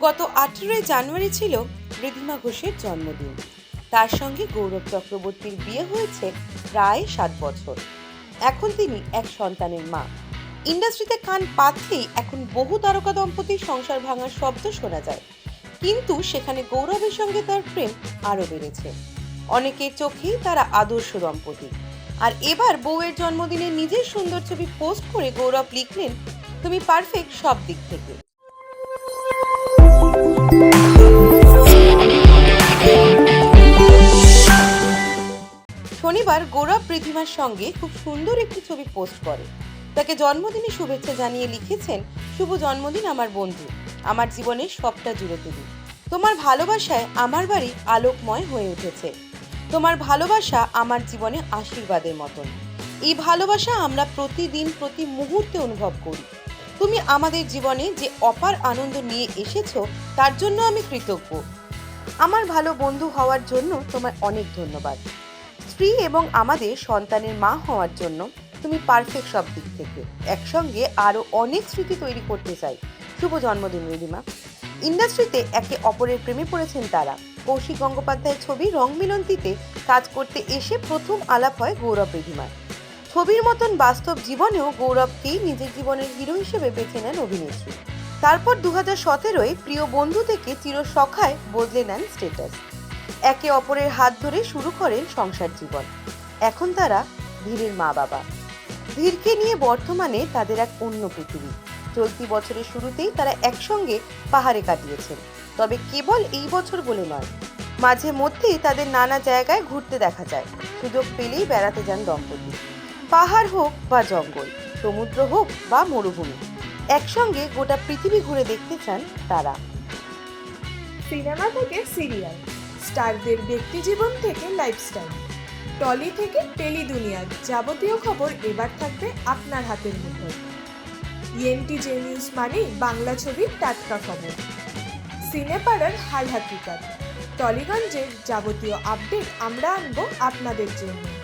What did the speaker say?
গত আঠেরোই জানুয়ারি ছিল ঋদ্ধিমা ঘোষের জন্মদিন। তার সঙ্গে গৌরব চক্রবর্তীর বিয়ে হয়েছে প্রায় সাত বছর। এখন তিনি এক সন্তানের মা। ইন্ডাস্ট্রিতে কান পাতলেই এখন বহু তারকা দম্পতির সংসার ভাঙার শব্দ শোনা যায়। কিন্তু সেখানে গৌরবের সঙ্গে তার প্রেম আরও বেড়েছে। অনেকের চোখেই তারা আদর্শ দম্পতি। আর এবার বউয়ের জন্মদিনে নিজের সুন্দর ছবি পোস্ট করে গৌরব লিখলেন, তুমি পারফেক্ট সব দিক থেকে। শনিবার গৌরব পৃথিমার সঙ্গে খুব সুন্দর একটি ছবি পোস্ট করে। তাকে জন্মদিনে শুভেচ্ছা জানিয়ে লিখেছেন, শুভ জন্মদিন আমার বন্ধু। আমার জীবনের সবটা জুড়ে তুলি তোমার ভালোবাসায় আমার বাড়ি আলোকময় হয়ে উঠেছে। তোমার ভালোবাসা আমার জীবনে আশীর্বাদের মতন। এই ভালোবাসা আমরা প্রতিদিন প্রতি মুহূর্তে অনুভব করি। তুমি আমাদের জীবনে যে অপার আনন্দ নিয়ে এসেছ, তার জন্য আমি কৃতজ্ঞ। আমার ভালো বন্ধু হওয়ার জন্য তোমায় অনেক ধন্যবাদ। স্ত্রী এবং আমাদের সন্তানের মা হওয়ার জন্য তুমি পারফেক্ট সব দিক থেকে। একসঙ্গে আরও অনেক স্মৃতি তৈরি করতে চাই। শুভ জন্মদিন রিদিমা ইন্ডাস্ট্রিতে একে অপরের প্রেমে পড়েছেন তারা। কৌশিক গঙ্গোপাধ্যায়ের ছবি রং মিলন্তিতে কাজ করতে এসে প্রথম আলাপ হয় গৌরব রিধিমার। ছবির মতন বাস্তব জীবনেও গৌরবকেই নিজের জীবনের হিরো হিসেবে বেছে নেন অভিনেত্রী। তারপর দু হাজার সতেরোয় প্রিয় বন্ধু থেকে চিরসখায় বদলে নেন স্টেটাস একে অপরের হাত ধরে শুরু করেন সংসার জীবন। এখন তারা ধীরের মা বাবা ধীরকে নিয়ে বর্তমানে তাদের এক অন্য পৃথিবী। চলতি বছরের শুরুতেই তারা একসঙ্গে পাহাড়ে কাটিয়েছেন। তবে কেবল এই বছর বলে নয়, মাঝে মধ্যেই তাদের নানা জায়গায় ঘুরতে দেখা যায়। সুযোগ পেলেই বেড়াতে যান দম্পতি। পাহাড় হোক বা জঙ্গল, সমুদ্র হোক বা মরুভূমি, একসঙ্গে গোটা পৃথিবী ঘুরে দেখতে চান তারা। সিনেমা থেকে সিরিয়াল, স্টারদের ব্যক্তিজীবন থেকে লাইফস্টাইল, টলি থেকে টেলি দুনিয়ার যাবতীয় খবর এবার থাকবে আপনার হাতের মুঠোয়। ইএনটি জে নিউজ মানেই বাংলা ছবির টাটকা খবর। সিনেপাড়ার হাল হাকিকাত টলিগঞ্জের যাবতীয় আপডেট আমরা আনব আপনাদের জন্য।